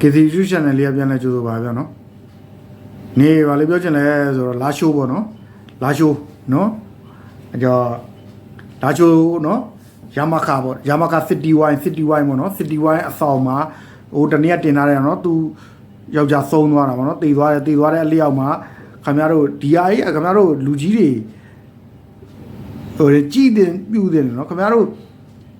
KC YouTube channel လေးကပြန်လဲကြိုးဆိုပါဗျာနော်နေပါလေပြောချင်လဲဆိုတော့လာရှိုးပေါ့နော်လာရှိုးနော်အကြောလာရှိုးနော်ယာမခါပေါ့ယာမခါ City Wine City Wine ပေါ့နော် City Wine အဆောင်မှာဟိုတနေ့ကတင်ထားတယ်နော်သူယောက်ျားဆုံးသွားတာပေါ့နော်တည်သွားတယ်တည်သွားတဲ့အလျောက်မှာခင်ဗျားတို့ဒီအားကြီးခင်ဗျားတို့လူကြီးတွေဟိုကြည်တင်ပြူတင်နော်ခင်ဗျားတို့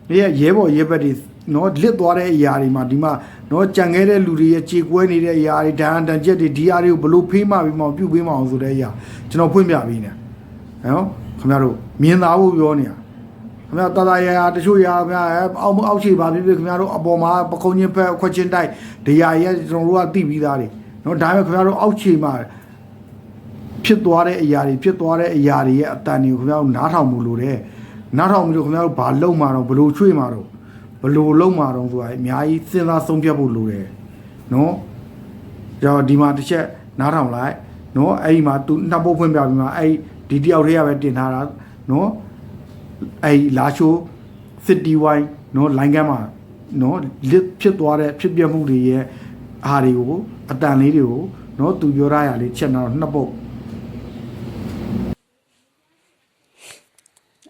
ဒီကရဲဘော်ရဲဘက်တွေ နော်လစ်သွားတဲ့အရာတွေမှာဒီမှာနော်ကြံခဲ့တဲ့လူတွေရဲ့ကြေကွဲနေတဲ့အရာတွေဒဏ်အတန်ချက်တွေဒီအရာတွေကိုဘလို့ဖေးမှပြီးမှပြုတ်ပေးမအောင်ဆိုတဲ့အရာကျွန်တော်ဖွင့်ပြပေးနေနော်ခင်ဗျားတို့မြင်သာဖို့ပြောနေတာခင်ဗျားတာတာရရတချို့ရာခင်ဗျားအောက်အောက်ခြေပါပြီခင်ဗျားတို့အပေါ်မှာပကုံးချင်းဖက်ခွက်ချင်းတိုက်ဒီရာရဲ့ကျွန်တော်တို့ကသိပြီးသားတွေနော်ဒါပေမဲ့ခင်ဗျားတို့အောက်ခြေမှာဖြစ်သွားတဲ့အရာတွေဖြစ်သွားတဲ့အရာတွေရဲ့အတန်တွေကိုခင်ဗျားတို့နားထောင်မှုလို့တဲ့နားထောင်ပြီးတော့ခင်ဗျားတို့ဘာလုံးမှာတော့ဘလို့ချွေမှာတော့ ဘလို့လုံးမှာတော့ဆိုတာအများကြီးစဉ်းစားဆုံးဖြတ်ဖို့လိုတယ်နော်ကြောဒီမှာတစ်ချက်နားထောင်လိုက်နော်အဲ့ဒီမှာသူနှစ်ပုတ်ဖွင့်ပြပြီးမှအဲ့ဒီတယောက်တည်းရပဲတင်ထားတာနော်အဲ့လာရှိုး city wine နော်လိုင်းကမ်းမှာနော်လစ်ဖြစ်သွားတဲ့ဖြစ်ပျက်မှုတွေရဲ့အားတွေကိုအတန်လေးတွေကိုနော်သူပြောရရလေးချက်တော့နှစ်ပုတ်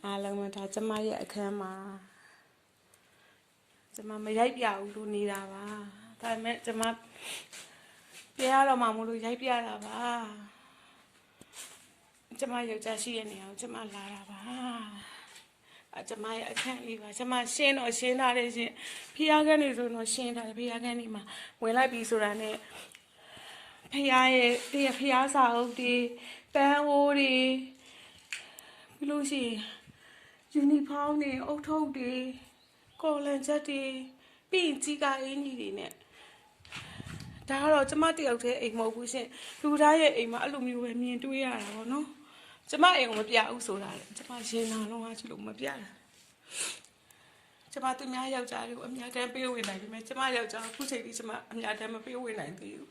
အားလုံးပဲဒါကျမရဲ့အခန်းမှာ ကျမမရိုက်ပြဘူးလို့နေတာပါဒါပေမဲ့ကျမပြရတော့မှမလို့ရိုက်ပြတာပါကျမယောက်ျားရှိတဲ့နေရာကိုကျမလာတာပါအကျမရဲ့အခန်းလေးပါကျမရှင်းတော့ရှင်းထားတယ်ရှင်ဖီးယားခန်းနေဆိုတော့ရှင်းထားတယ်ဖီးယားခန်းနေမှာဝင်လိုက်ပြီဆိုတာနဲ့ဖီးယားရဲ့တရဖီးယားစာအုပ်တွေပန်းအိုးတွေပြီးလို့ရှိရင်ယူနီဖောင်းတွေအုတ်ထုပ်တွေ ကော်လန်ချက်တွေပြီးရင်ကြီးကအင်းကြီးတွေနဲ့ဒါကတော့ကျမတယောက်တည်းအိမ်မဟုတ်ဘူးရှင်လူသားရဲ့အိမ်မှာအဲ့လိုမျိုးပဲမြင်တွေ့ရတာပေါ့နော်ကျမအိမ်ကိုမပြဘူးဆိုတာလေကျမရှင်းတာလုံးဝချလို့မပြတာကျမသူများယောက်ျားတွေကိုအများတန်းပေးဝင်နိုင်ပြီမဲ့ကျမယောက်ျားအခုချိန်ကြီးကျမအများတန်းမပေးဝင်နိုင်သေးဘူး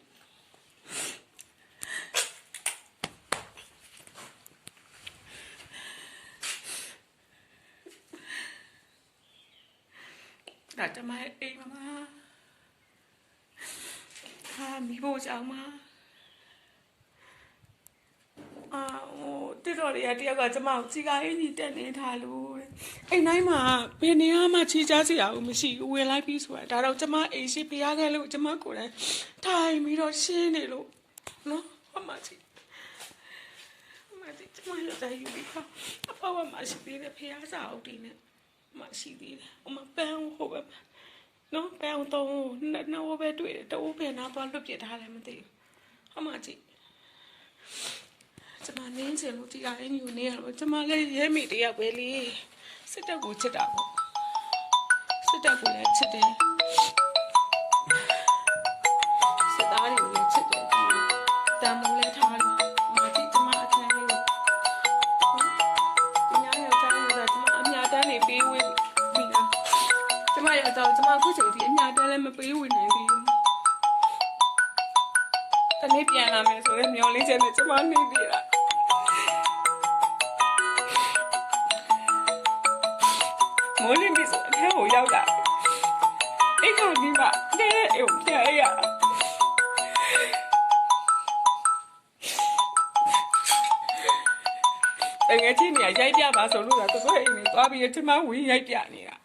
ဒါကျမရဲ့အိမ်မှာဟာမိဖို့ကြောင့်မှာအာဟိုတိတော်လေးကတယောက်ကကျမကိုချီကာအင်းကြီးတက်နေထားလို့တဲ့အိမ်တိုင်းမှာဘယ်နေရာမှချီချစရာဘူးမရှိဘူးဝင်လိုက်ပြီးဆိုတာဒါတော့ကျမအိမ်ရှိဖျားခဲ့လို့ကျမကိုယ်တိုင်ထိုင်ပြီးတော့ရှင်းနေလို့နော်ဟမချီဟမချီကျမရတဲ့ယူပြီးတော့အပေါ်မှာရှိသေးတယ်ဖျားစာအုပ်တွေနဲ့ မရှိသေးတယ်ဟိုမှာပန်းဟိုပဲနော်ပန်းတော့နှစ်နှစ်ပဲတွေ့တယ်တိုးပဲနားသွားလွတ်ပြစ်ထားတယ်မသိဘူးဟမချီကျမနင်းချင်လို့ဒီအရင်ယူနေရတော့ကျမလည်းရဲမိတယောက်ပဲလေစစ်တပ်ကိုချစ်တာပေါ့စစ်တပ်ကိုလည်းချစ်တယ်စစ်သားတွေကိုလည်းချစ်တယ်ကျမတန်မိုး တော့ကျမအခုချိန်ဒီအမြတ်တမ်းလည်းမပေးဝင်နိုင်သေးဘူးတနေ့ပြန်လာမယ်ဆိုတော့မျောလေးချက်နဲ့ကျမနေသေးတာမိုးလင်းပြီဆိုအထဲကိုရောက်လာအိတ်ကောင်ကြီးကတဲအိမ်ပြန်ရတကယ်ချင်းနေရိုက်ပြပါဆိုလို့တော့သူ့အိမ်နဲ့သွားပြီးချမဝင်းရိုက်ပြနေတာ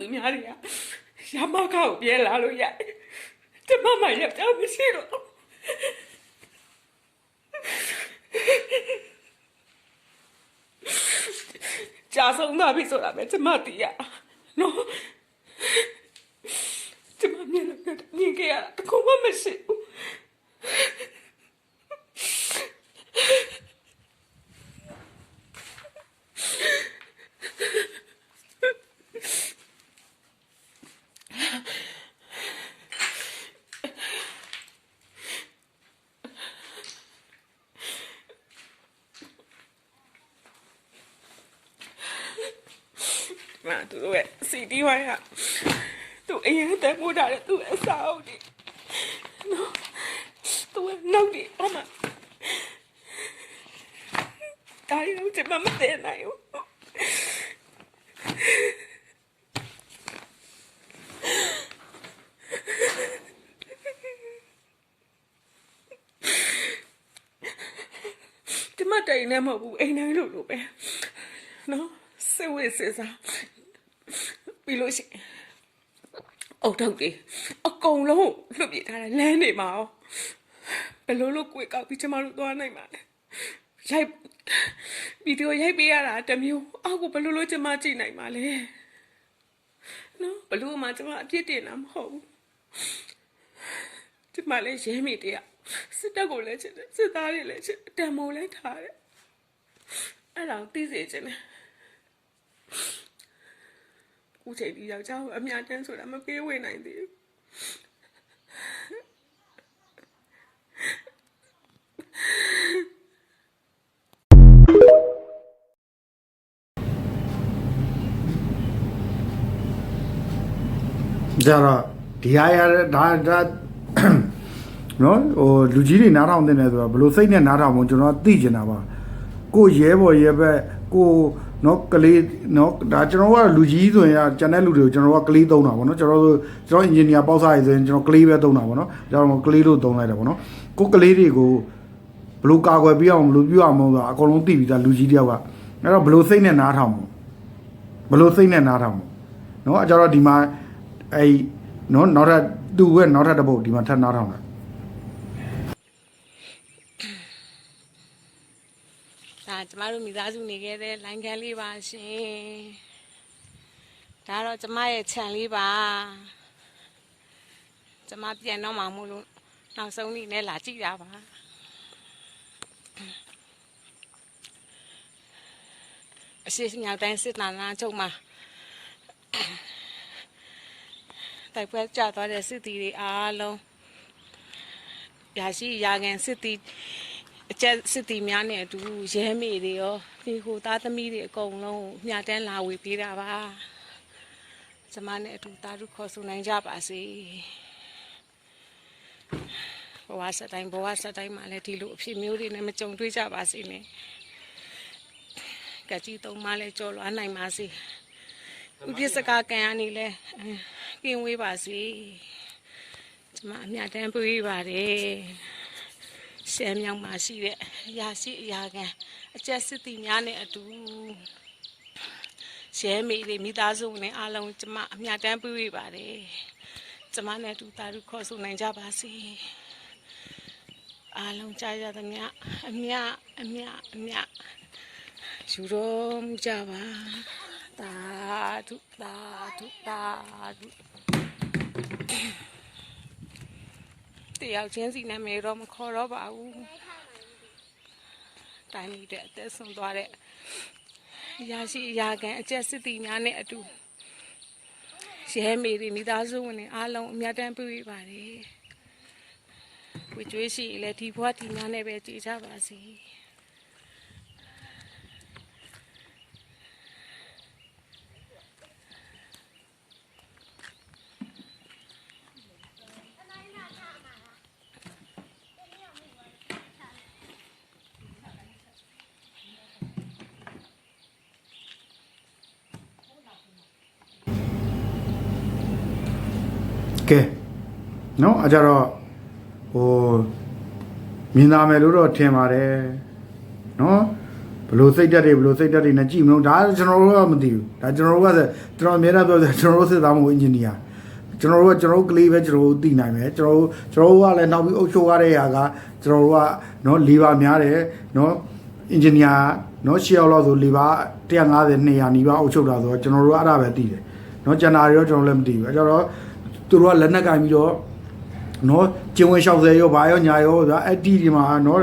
သူ များတွေကရမကောက်ပြဲလာလို့ရတယ်ကျမမရက်ကြောင်မရှိတော့ကြာဆုံးသွားပြီဆိုတာပဲကျမသိရနော်ကျမမြင်လို့မြင်ခဲ့ရတာတခုမှမရှိဘူး ငါတို့ရဲ့စီတီဝိုင်းကသူအရင်တည်းမိုးတာတဲ့သူအစားအုပ်ဒီနော်နောက်ဒီအမဒါရီတော့ကျမမသိနိုင်ဘူးဒီမတိုင်နေမဟုတ်ဘူးအိမ်တိုင်းလို့လို့ပဲနော်စိတ်ဝိစေစား ပြီးလို့ရှိရင်အုတ်ထုတ်တယ်အကုန်လုံးလွတ်ပြထားတာလမ်းနေမှာရောဘယ်လိုလုပ်ကိုယ်ကောက်ပြီးကျမတို့သွားနိုင်မှာလဲရိုက်ဗီဒီယိုရိုက်ပေးရတာတစ်မျိုးအောက်ကိုဘယ်လိုလုပ်ကျမကြည့်နိုင်မှာလဲနော်ဘယ်လို့မှကျမအပြစ်တင်တာမဟုတ်ဘူးကျမလည်းရဲမိတရားစစ်တပ်ကိုလည်းချစ်တယ်စစ်သားတွေလည်းချစ်တယ်တံမိုးလည်းထားတယ်အဲ့ဒါကိုသိစေချင်တယ် ခုချိန်ဒီယောက်ျားကိုအမြတ်တမ်းဆိုတာမပေးဝေနိုင်သေးဘူးကြတော့ဒီဟာရဒါဒါနော်ဟိုလူကြီးတွေနားထောင်တင်တယ်ဆိုတော့ဘယ်လိုစိတ်နဲ့နားထောင်ဖို့ကျွန်တော်သိကျင်တာပါကိုရဲဘော်ရဲဘက်ကို နော်ကလေးနော်ဒါကျွန်တော်ကလူကြီးဆိုရင်ကျန်တဲ့လူတွေကိုကျွန်တော်ကကလေးသုံးတာပေါ့နော်ကျွန်တော်တို့ကျွန်တော်အင်ဂျင်နီယာပေါက်စားရဆိုရင်ကျွန်တော်ကလေးပဲသုံးတာပေါ့နော်ကျွန်တော်ကလေးလို့သုံးလိုက်တာပေါ့နော်ကိုကလေးတွေကိုဘယ်လိုကာကွယ်ပြအောင်ဘယ်လိုပြုအောင်မလို့ဆိုတာအကုန်လုံးသိပြီးသားလူကြီးတယောက်ကအဲ့တော့ဘယ်လိုစိတ်နဲ့နားထောင်ဖို့ဘယ်လိုစိတ်နဲ့နားထောင်ဖို့နော်အကြတော့ဒီမှာအဲ့နော်နောက်ထပ်သူ့ရဲ့နောက်ထပ်တစ်ပုတ်ဒီမှာထပ်နားထောင်တာ ဒါကျမတို့မိသားစုနေခဲ့တဲ့လိုင်းခန်းလေးပါရှင်ဒါတော့ကျမရဲ့ခြံလေးပါကျမပြန်တော့မှမို့လို့နောက်ဆုံးနေ့နဲ့လာကြည့်တာပါအရှိမြောက်တိုင်းစစ်နာနာချုပ်မှာတိုက်ပွဲကြသွားတဲ့စစ်တီတွေအားလုံးရရှိရာခံစစ်တီ အကျက်စစ်တီများနဲ့အတူရဲမေတွေရောဒီဟိုသားသမီးတွေအကုန်လုံးညတန်းလာဝေပေးတာပါကျမနဲ့အတူတာရုခေါ်ဆိုနိုင်ကြပါစေဘဝဆက်တိုင်းဘဝဆက်တိုင်းမှာလည်းဒီလိုအဖြစ်မျိုးတွေနဲ့မကြုံတွေ့ကြပါစေနဲ့ကကြီးသုံးမလည်းကြော်လွားနိုင်ပါစေဥပစ္စကကံအနေလဲကင်းဝေးပါစေကျမအမြတ်တမ်းပေးပါတယ် ဆယ်မြောက်မှာရှိတဲ့အရာရှိအရာခံအကျက်စစ်တီများနဲ့အတူရှဲမေတွေမိသားစုနဲ့အားလုံးကျမအမြတ်တမ်းပေးရပါတယ်ကျမနဲ့အတူတာရုခေါ်ဆိုနိုင်ကြပါစေအားလုံးကြားရသမျှအမြအမြအမြယူတော်မူကြပါသာဓုသာဓုသာဓု တယောက်ချင်းစီနာမည်တော့မခေါ်တော့ပါဘူးတိုင်းမိတဲ့အသက်ဆုံးသွားတဲ့အရာရှိအရာခံအကျက်စစ်တီများနဲ့အတူရဲမေတွေမိသားစုဝင်တွေအားလုံးအမြတ်တမ်းပြုပါတယ်ဝကြွေးရှိရင်လည်းဒီဘဝဒီများနဲ့ပဲကြည်ကြပါစေ ကဲနော်အကြတော့ဟိုမြင်သာမယ်လို့တော့ထင်ပါတယ်နော်ဘလို့စိတ်တက်တွေဘလို့စိတ်တက်တွေနဲ့ကြည့်မလို့ဒါကျွန်တော်တို့ကမသိဘူးဒါကျွန်တော်တို့ကဆိုကျွန်တော်အများအားပြောတယ်ကျွန်တော်တို့စစ်သားမှုအင်ဂျင်နီယာကျွန်တော်တို့ကကျွန်တော်တို့ကလေးပဲကျွန်တော်တို့သိနိုင်မယ်ကျွန်တော်တို့ကျွန်တော်တို့ကလည်းနောက်ပြီးအုပ်ချုပ်ရတဲ့ဟာကကျွန်တော်တို့ကနော်လီဘာများတယ်နော်အင်ဂျင်နီယာနော်ရှေ့ရောက်လို့ဆိုလီဘာ150 200နီးပါးအုပ်ချုပ်တာဆိုတော့ကျွန်တော်တို့ကအဲ့ဒါပဲသိတယ်နော်ကျန်တာတွေတော့ကျွန်တော်လည်းမသိဘူးအဲကြတော့ သူတို့ကလက်နက်ကင်ပြီးတော့နော်ကျင်ဝင်လျှောက်ဆဲရောဘာရောညာရောဗျာအဲ့ဒီဒီမှာနော်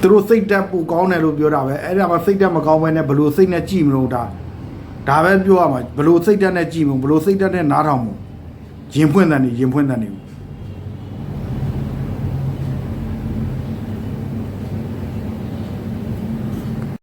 သူတို့စိတ်တက်ပူကောင်းတယ်လို့ပြောတာပဲအဲ့ဒါမှစိတ်တက်မကောင်းဘဲနဲ့ဘလို့စိတ်နဲ့ကြည့်မလို့ဒါဒါပဲပြောရမှာဘလို့စိတ်တက်နဲ့ကြည့်မလို့ဘလို့စိတ်တက်နဲ့နားထောင်မလို့ရင်ဖွင့်တယ်နေရင်ဖွင့်တယ်နေဘူး